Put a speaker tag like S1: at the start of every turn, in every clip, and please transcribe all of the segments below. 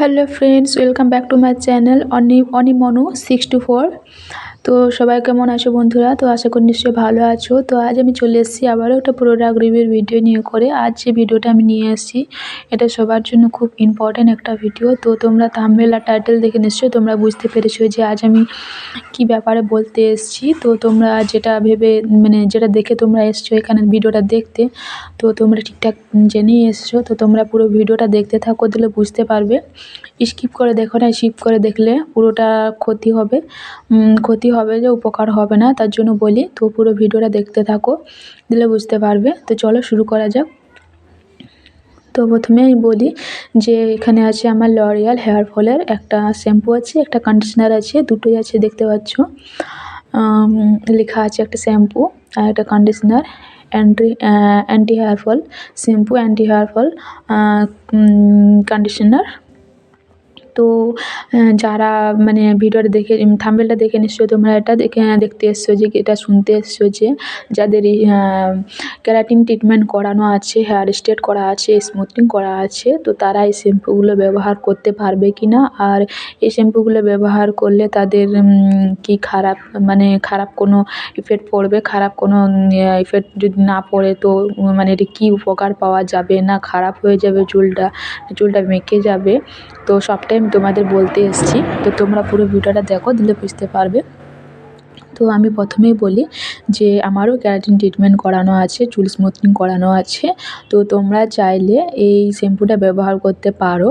S1: Hello friends welcome back to my channel অনি অনিমনু six two four তো সবাই কেমন আছো বন্ধুরা? তো আশা করি নিশ্চয়ই ভালো আছো। তো আজ আমি চলে এসেছি আবারও একটা প্রোডাক্ট রিভিউর ভিডিও নিয়ে করে। আজ যে ভিডিওটা আমি নিয়ে এসেছি, এটা সবার জন্য খুব ইম্পর্ট্যান্ট একটা ভিডিও তো তোমরা থাম্বনেল আর টাইটেল দেখে নিশ্চয়ই তোমরা বুঝতে পেরেছ যে আজ আমি কি ব্যাপারে বলতে এসেছি। তো তোমরা যেটা ভেবে মানে যেটা দেখে তোমরা এসছো এখানে ভিডিওটা দেখতে, তো তোমরা ঠিকঠাক জেনেই এসছো। তো তোমরা পুরো ভিডিওটা দেখতে থাকো দিলে বুঝতে পারবে। স্কিপ করে দেখো না স্কিপ করে দেখলে পুরোটা ক্ষতি হবে। ক্ষতি হবে যে উপকার হবে না, তার জন্য বলি, তো পুরো ভিডিওটা দেখতে থাকো, দিলে বুঝতে পারবে। তো চলো শুরু করা যাক। তো প্রথমেই বলি যে এখানে আছে আমার লরিয়াল হেয়ার ফলের একটা শ্যাম্পু আছে, একটা কন্ডিশনার আছে, দুটোই আছে দেখতে পাচ্ছ। লেখা আছে একটা শ্যাম্পু আর একটা conditioner anti anti hair fall shampoo anti hair fall conditioner তো যারা মানে ভিডিওটা দেখে থাম্বেলটা দেখে নিশ্চয়ই তোমরা এটা দেখে দেখতে এসছো যে, এটা শুনতে এসছো যে, যাদের ক্যারাটিন ট্রিটমেন্ট করানো আছে হেয়ার স্ট্রেট করা আছে স্মুথনিং করা আছে, তো তারা এই শ্যাম্পুগুলো ব্যবহার করতে পারবে কি না আর এই শ্যাম্পুগুলো ব্যবহার করলে তাদের কি খারাপ মানে খারাপ কোনো ইফেক্ট পড়বে? খারাপ কোনো ইফেক্ট যদি না পড়ে তো মানে এটা কী উপকার পাওয়া যাবে না? খারাপ হয়ে যাবে চুলটা চুলটা মেকে যাবে। তো সবটাই তোমাদের বলতে এসেছি। তো তোমরা পুরো ভিডিওটা দেখো, দিলে বুঝতে পারবে। তো আমি প্রথমেই বলি যে আমারও ক্যারাটিন ট্রিটমেন্ট করানো আছে, চুল স্মুথনিং করানো আছে। তো তোমরা চাইলে এই শ্যাম্পুটা ব্যবহার করতে পারো।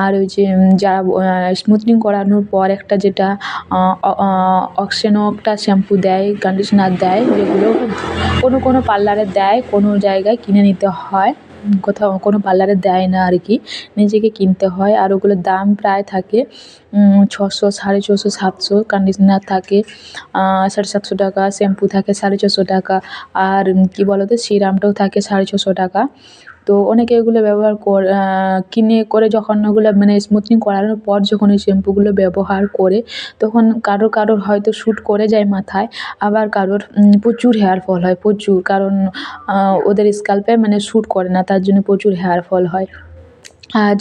S1: আর ওই যে যারা স্মুথনিং করানোর পর একটা যেটা অক্সেনো একটা শ্যাম্পু দেয় কন্ডিশনার দেয়, যেগুলো কোনো কোনো পার্লারে দেয়, কোনো জায়গায় কিনে নিতে হয়। কোথাও কোনো পার্লারে দেয় না আর কি। নিজেকে কিনতে হয় আর ওগুলোর দাম প্রায় থাকে ছশো, সাড়ে ছশো, সাতশো। কন্ডিশনার থাকে সাড়ে সাতশো টাকা শ্যাম্পু থাকে সাড়ে ছশো টাকা। আর কি বলো তো সিরামটাও থাকে সাড়ে ছশো টাকা। তো অনেকে এগুলো ব্যবহার কর কিনে করে যখন ওগুলো মানে স্মুথনিং করানোর পর যখন ওই শ্যাম্পুগুলো ব্যবহার করে, তখন কারও কারোর হয়তো শ্যুট করে যায় মাথায়, আবার কারোর প্রচুর হেয়ার ফল হয়, প্রচুর। কারণ ওদের স্কাল্পে মানে শ্যুট করে না, তার জন্য প্রচুর হেয়ার ফল হয়।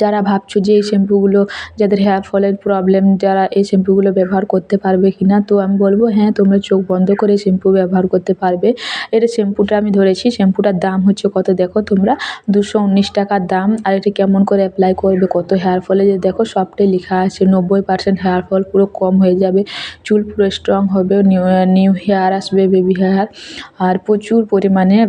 S1: যারা ভাবছ যে এই শ্যাম্পুগুলো, যাদের হেয়ার ফলের প্রবলেম যারা এই শ্যাম্পুগুলো ব্যবহার করতে পারবে কি না তো আমি বলব হ্যাঁ তোমরা চোখ বন্ধ করে শ্যাম্পু ব্যবহার করতে পারবে। এটা শ্যাম্পুটা আমি ধরেছি, শ্যাম্পুটার দাম হচ্ছে কত দেখো? তোমরা দুশো উনিশ টাকার দাম, আর এটা কেমন করে অ্যাপ্লাই করবে? কত হেয়ার ফলে যে দেখো, সবটাই লেখা আছে, নব্বই পার্সেন্ট হেয়ার ফল পুরো কম হয়ে যাবে, চুল পুরো স্ট্রং হবে নিউ নিউ হেয়ার আসবে বেবি হেয়ার আর প্রচুর পরিমাণে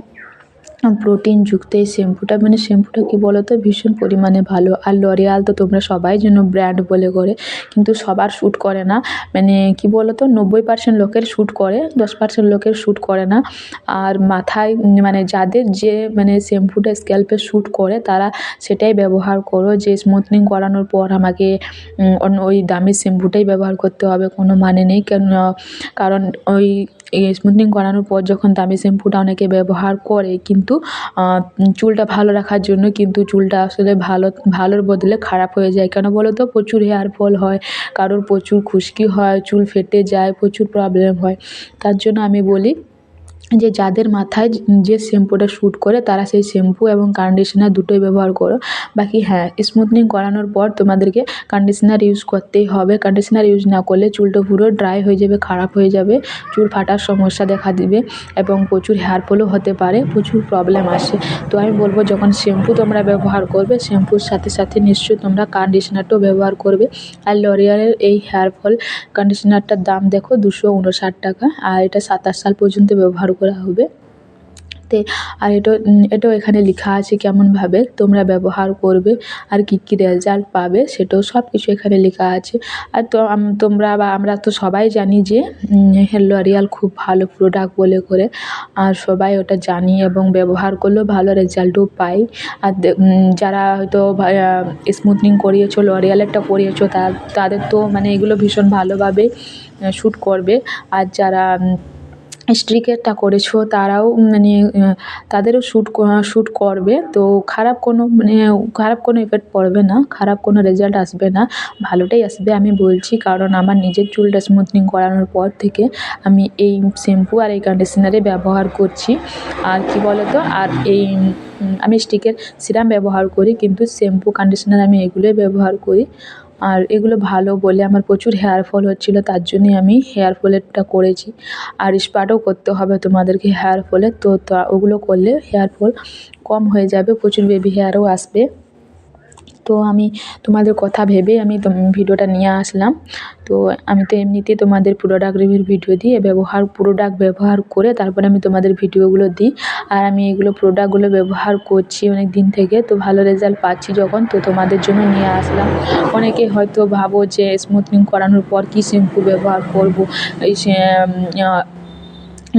S1: প্রোটিনযুক্ত এই শ্যাম্পুটা মানে শ্যাম্পুটা কী বলো তো ভীষণ পরিমাণে ভালো। আর লরিয়াল তো তোমরা সবাই জন্য ব্র্যান্ড বলে করে। কিন্তু সবার শ্যুট করে না। মানে কী বলো তো নব্বই পার্সেন্ট লোকের শ্যুট করে, দশ পার্সেন্ট লোকের শ্যুট করে না। আর মাথায় মানে যাদের যে মানে শ্যাম্পুটা স্ক্যাল্পে শ্যুট করে, তারা সেটাই ব্যবহার করো। যে স্মুথনিং করানোর পর আমাকে অন্য ওই দামি শ্যাম্পুটাই ব্যবহার করতে হবে, কোনো মানে নেই। কেন, কারণ ওই এই স্মুথনিং করানোর পর যখন দামি শ্যাম্পুটা অনেকে ব্যবহার করে, কিন্তু চুলটা ভালো রাখার জন্য কিন্তু চুলটা আসলে ভালো, ভালোর বদলে খারাপ হয়ে যায়। কেন বলো তো প্রচুর হেয়ার ফল হয়, কারোর প্রচুর খুশকি হয়, চুল ফেটে যায়, প্রচুর প্রবলেম হয়। তার জন্য আমি বলি যে যাদের মাথায় যে শ্যাম্পুটা শ্যুট করে তারা সেই শ্যাম্পু এবং কন্ডিশনার দুটোই ব্যবহার করো। বাকি হ্যাঁ স্মুথনিং করানোর পর তোমাদেরকে কন্ডিশনার ইউজ করতেই হবে। কন্ডিশনার ইউজ না করলে চুলটা পুরো ড্রাই হয়ে যাবে, খারাপ হয়ে যাবে। চুল ফাটার সমস্যা দেখা দিবে এবং প্রচুর হেয়ার ফলও হতে পারে, প্রচুর প্রবলেম আসে। তো আমি বলব যখন শ্যাম্পু তোমরা ব্যবহার করবে, শ্যাম্পুর সাথে সাথে নিশ্চয়ই তোমরা কন্ডিশনারটাও ব্যবহার করবে। আর লরিয়ালের এই হেয়ার ফল কন্ডিশনারটার দাম দেখো দুশো উনষাট টাকা, আর এটা সাতাশ সাল পর্যন্ত ব্যবহার করা হবে। তে আর এটা এটাও এখানে লেখা আছে কেমনভাবে তোমরা ব্যবহার করবে আর কী কী রেজাল্ট পাবে, সেটাও সব কিছু এখানে লেখা আছে। আর তো তোমরা বা আমরা তো সবাই জানি যে লরিয়াল খুব ভালো প্রোডাক্ট বলে করে, আর সবাই ওটা জানি এবং ব্যবহার করলেও ভালো রেজাল্টও পাই। আর যারা হয়তো স্মুথনিং করিয়েছো লরিয়ালেরটা করিয়েছো তাদের তো মানে এগুলো ভীষণ ভালোভাবে শ্যুট করবে। আর যারা স্ট্রিকেরটা করেছ, তারাও মানে তাদেরও শ্যুট শ্যুট করবে। তো খারাপ কোনো মানে খারাপ কোনো ইফেক্ট পড়বে না, খারাপ কোনো রেজাল্ট আসবে না, ভালোটাই আসবে আমি বলছি। কারণ আমার নিজের চুলটা স্মুথনিং করানোর পর থেকে আমি এই শ্যাম্পু আর এই কন্ডিশনারই ব্যবহার করছি। আর কী বলো তো আর এই আমি স্টিকের সিরাম ব্যবহার করি, কিন্তু শ্যাম্পু কন্ডিশনার আমি এগুলোই ব্যবহার করি। আর এগুলো ভালো বলে আমার প্রচুর হেয়ার ফল হচ্ছিল, তার জন্যই আমি হেয়ার ফলেরটা করেছি। আর স্পাটাও করতে হবে তোমাদেরকে হেয়ার ফলের তো ওগুলো করলে হেয়ার ফল কম হয়ে যাবে, প্রচুর বেবি হেয়ারও আসবে। তো আমি তোমাদের কথা ভেবে আমি ভিডিওটা নিয়ে আসলাম। তো আমি তো এমনিতেই তোমাদের প্রোডাক্ট রিভিউর ভিডিও দিয়ে ব্যবহার প্রোডাক্ট ব্যবহার করে তারপরে আমি তোমাদের ভিডিওগুলো দিই। আর আমি এগুলো প্রোডাক্টগুলো ব্যবহার করছি অনেক দিন থেকে, তো ভালো রেজাল্ট পাচ্ছি যখন, তো তোমাদের জন্য নিয়ে আসলাম। অনেকে হয়তো ভাবো যে স্মুথনিং করানোর পর কী শ্যাম্পু ব্যবহার করব? এই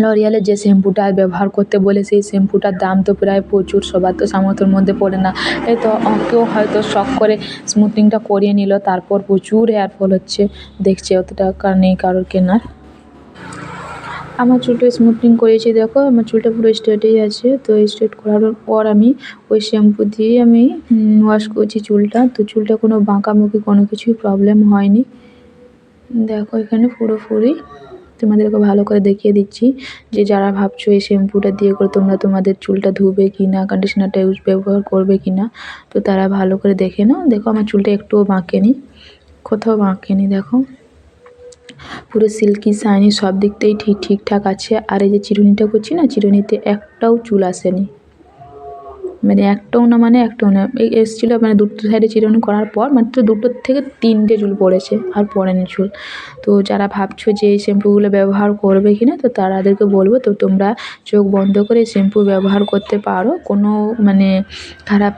S1: লরিয়ালের যে শ্যাম্পুটা ব্যবহার করতে বলে, সেই শ্যাম্পুটার দাম তো প্রায় প্রচুর, সবার তো সামর্থ্যের মধ্যে পড়ে না। এই তো কেউ হয়তো শখ করে স্মুথনিংটা করিয়ে নিল, তারপর প্রচুর হেয়ার ফল হচ্ছে। দেখছে অত টাকা নেই, কারোর কেনার। আমার চুলটা স্মুথনিং করেছি, দেখো, আমার চুলটা পুরো স্ট্রেটেই আছে। তো স্ট্রেট করার পর আমি ওই শ্যাম্পু দিয়ে আমি ওয়াশ করছি চুলটা। তো চুলটা কোনো বাঁকামুখি কোনো কিছুই প্রবলেম হয়নি। দেখো এখানে পুরোপুরি তোমাদেরকে ভালো করে দেখিয়ে দিচ্ছি যে যারা ভাবছ এই শ্যাম্পুটা দিয়ে করে তোমরা তোমাদের চুলটা ধুবে কি না কন্ডিশনারটা ইউজ ব্যবহার করবে কি না তো তারা ভালো করে দেখে নাও। দেখো আমার চুলটা একটুও বাঁকেনি, কোথাও বাঁকেনি, দেখো। পুরো সিল্কি শাইনি সব দিক থেকেই ঠিক, ঠিকঠাক আছে। আর এই যে চিরুনিটা করছি না, চিরুনিতে একটাও চুল আসেনি। মানে একটাও না মানে একটাও না। এই এসেছিল মানে দুটো সাইডে চিরুনি করার পর মাত্র দুটোর থেকে তিনটে চুল পড়েছে আর পড়েনি চুল। তো যারা ভাবছ যে এই শ্যাম্পুগুলো ব্যবহার করবে কি না তো তাদেরকে বলব তো তোমরা চোখ বন্ধ করে শ্যাম্পু ব্যবহার করতে পারো। কোনো মানে খারাপ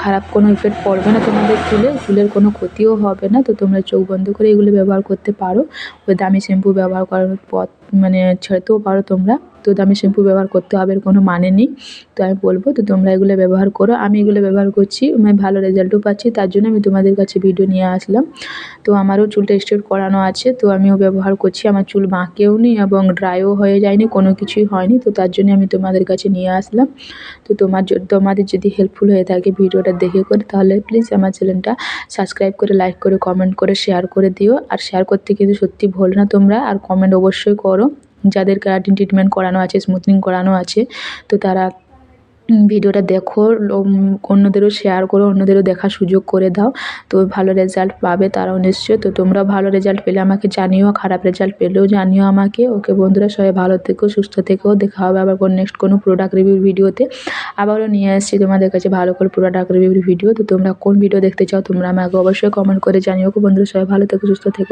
S1: খারাপ কোনো ইফেক্ট পড়বে না তোমাদের চুলে, চুলের কোনো ক্ষতিও হবে না। তো তোমরা চোখ বন্ধ করে এগুলো ব্যবহার করতে পারো। ওই দামি শ্যাম্পু ব্যবহার করার পথ মানে ছেড়েতেও পারো তোমরা। তো দামি শ্যাম্পু ব্যবহার করতে হবে এর কোনো মানে নেই। তো আমি বলব তো তোমরা এগুলো ব্যবহার করো। আমি এগুলো ব্যবহার করছি, আমি ভালো রেজাল্টও পাচ্ছি, তার জন্য আমি তোমাদের কাছে ভিডিও নিয়ে আসলাম। তো আমারও চুলটা স্ট্রেট করানো আছে, তো আমিও ব্যবহার করছি। আমার চুল বাঁকেও নি এবং ড্রাইও হয়ে যায়নি, কোনো কিছুই হয়নি, তো তার জন্য আমি তোমাদের কাছে নিয়ে আসলাম। তো তোমার তোমাদের যদি হেল্পফুল হয়ে থাকে ভিডিওটা দেখে করে, তাহলে প্লিজ আমার চ্যানেলটা সাবস্ক্রাইব করে লাইক করে কমেন্ট করে শেয়ার করে দিও। আর শেয়ার করতে কিন্তু সত্যি ভুল না তোমরা, আর কমেন্ট অবশ্যই করো। যাদের কেরাটিন ট্রিটমেন্ট করানো আছে স্মুথনিং করানো আছে, তো তারা ভিডিওটা দেখো অন্যদেরও শেয়ার করো, অন্যদেরও দেখার সুযোগ করে দাও, তো ভালো রেজাল্ট পাবে তারাও নিশ্চয়ই, তো তোমরা ভালো রেজাল্ট পেলে আমাকে জানিও, খারাপ রেজাল্ট পেলেও জানিও আমাকে, ওকে বন্ধুরা সবাই ভালো থেকো, সুস্থ থেকেও দেখা হবে আবার কোনো নেক্সট কোনো প্রোডাক্ট রিভিউর ভিডিওতে, আবারও নিয়ে আসছি তোমাদের কাছে ভালো করে প্রোডাক্ট রিভিউর ভিডিও, তো তোমরা কোন ভিডিও দেখতে চাও তোমরা আমাকে অবশ্যই কমেন্ট করে জানিও বন্ধুরা সবাই ভালো থেকো, সুস্থ থেকো।